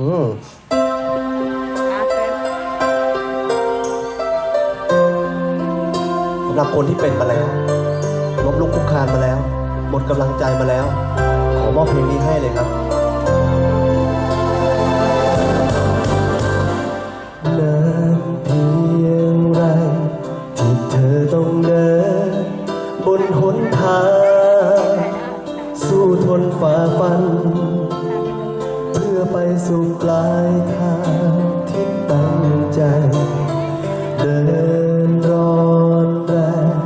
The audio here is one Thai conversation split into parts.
อืม สำหรับคนที่เป็นมาแล้วล้มลุกคลุกคลานมาแล้ว หมดกำลังใจมาแล้ว ขอมอบเพลงนี้ให้เลยครับนานเพียงไรที่เธอต้องเดิน บนหนทาง สู้ทนฝ่าฟัน สู่ปลายทางที่ตั้งใจ เดินร้อนแรง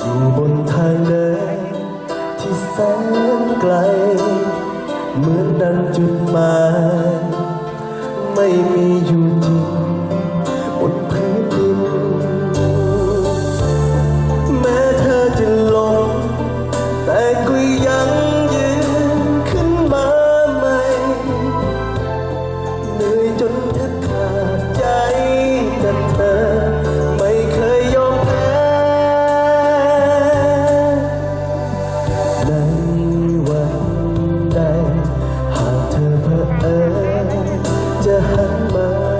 อยู่บนทางเดินที่แสนไกล เหมือนดังจุดหมายไม่มีอยู่จริง จ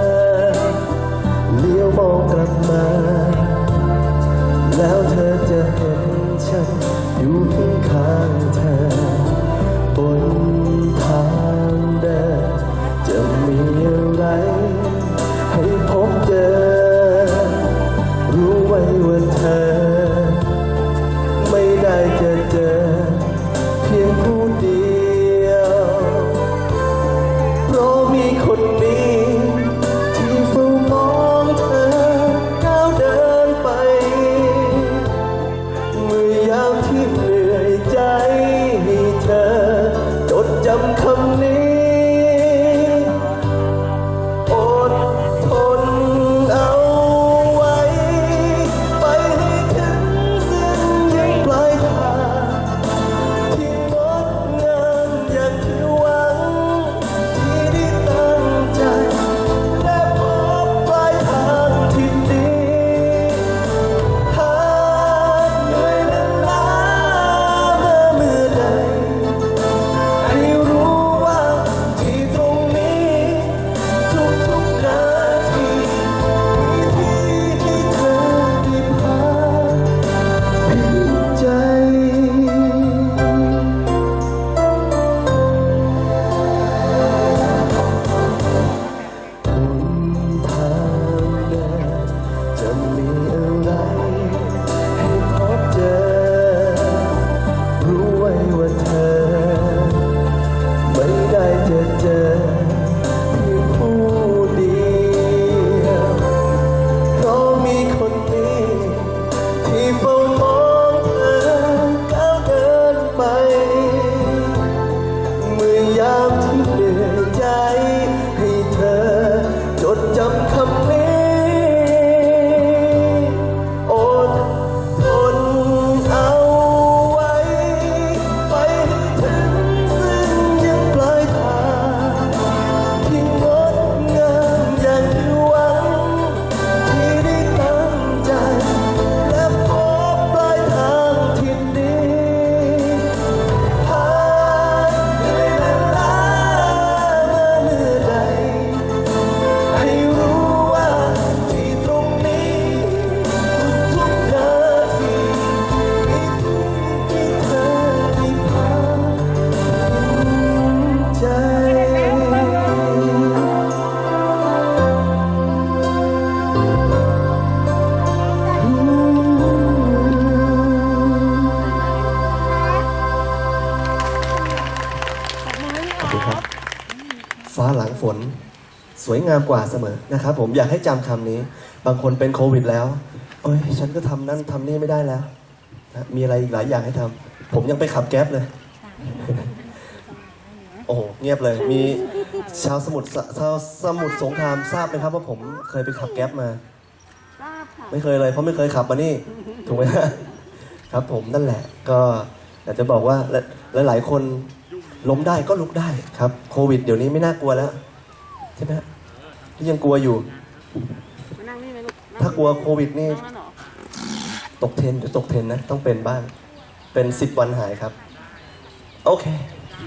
คุณครับ ฟ้าหลังฝน สวยงามกว่าเสมอนะครับผมอยากให้จำคำนี้ บางคนเป็นโควิดแล้วเอ้ยฉันก็ทำนั่นทำนี่ไม่ได้แล้วนะมีอะไรอีกหลายอย่างให้ทำผมยังไปขับแก๊ปเลย โอ้โหเงียบเลย มีชาวสมุทรสชาวสมุทรสงครามทราบไหมครับว่าผมเคยไปขับแก๊ปมา ทราบค่ะ ไม่เคยเลยเพราะไม่เคยขับมานี่ ถูกไหมฮะครับผมนั่นแหละก็อยากจะบอกว่าหลายหลายๆคน ล้มได้ก็ลุกได้ครับ โควิดเดี๋ยวนี้ไม่น่ากลัวแล้วใช่ไหมฮะที่ยังกลัวอยู่ มานั่งนี่ไหมลูกนั่งถ้ากลัวโควิดนี่ นั่งแล้วเหรอตกเทรนเดี๋ยวตกเทรนนะ ต้องเป็นบ้างเป็นสิบวันหายครับ โอเค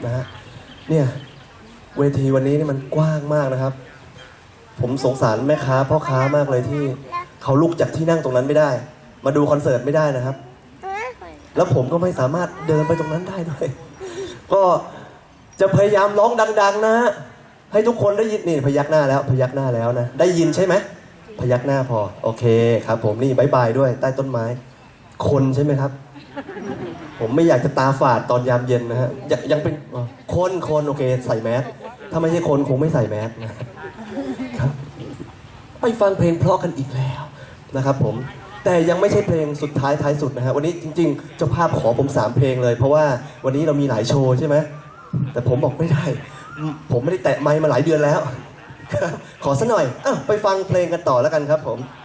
นะฮะเนี่ยเวทีวันนี้นี่มันกว้างมากนะครับ ผมสงสารแม่ค้าพ่อค้ามากเลยที่ เขาลุกจากที่นั่งตรงนั้นไม่ได้ มาดูคอนเสิร์ตไม่ได้นะครับ แล้วผมก็ไม่สามารถเดินไปตรงนั้นได้ด้วย ก็ จะพยายามร้องดัง ๆ นะฮะให้ทุกคนได้ยินนี่พยักหน้าแล้ว พยักหน้าแล้วนะ ได้ยินใช่ไหมพยักหน้าพอ โอเคครับ ผมนี่บายบายด้วย ใต้ต้นไม้ คนใช่ไหมครับ ผมไม่อยากจะตาฝาดตอนยามเย็นนะฮะยังยังเป็นอ๋อคนคนโอเค ใส่แมสถ้าไม่ใช่คนคงไม่ใส่แมสนะครับ ไปฟังเพลงเพราะกันอีกแล้วนะครับผมแต่ยังไม่ใช่เพลงสุดท้ายท้ายสุดนะฮะวันนี้จริงๆเจ้าภาพขอผมสามเพลงเลย เพราะว่าวันนี้เรามีหลายโชว์ใช่ไหม แต่ผมบอกไม่ได้ ผมไม่ได้แตะไมค์มาหลายเดือนแล้ว ขอสักหน่อยอไปฟังเพลงกันต่อแล้วกันครับผม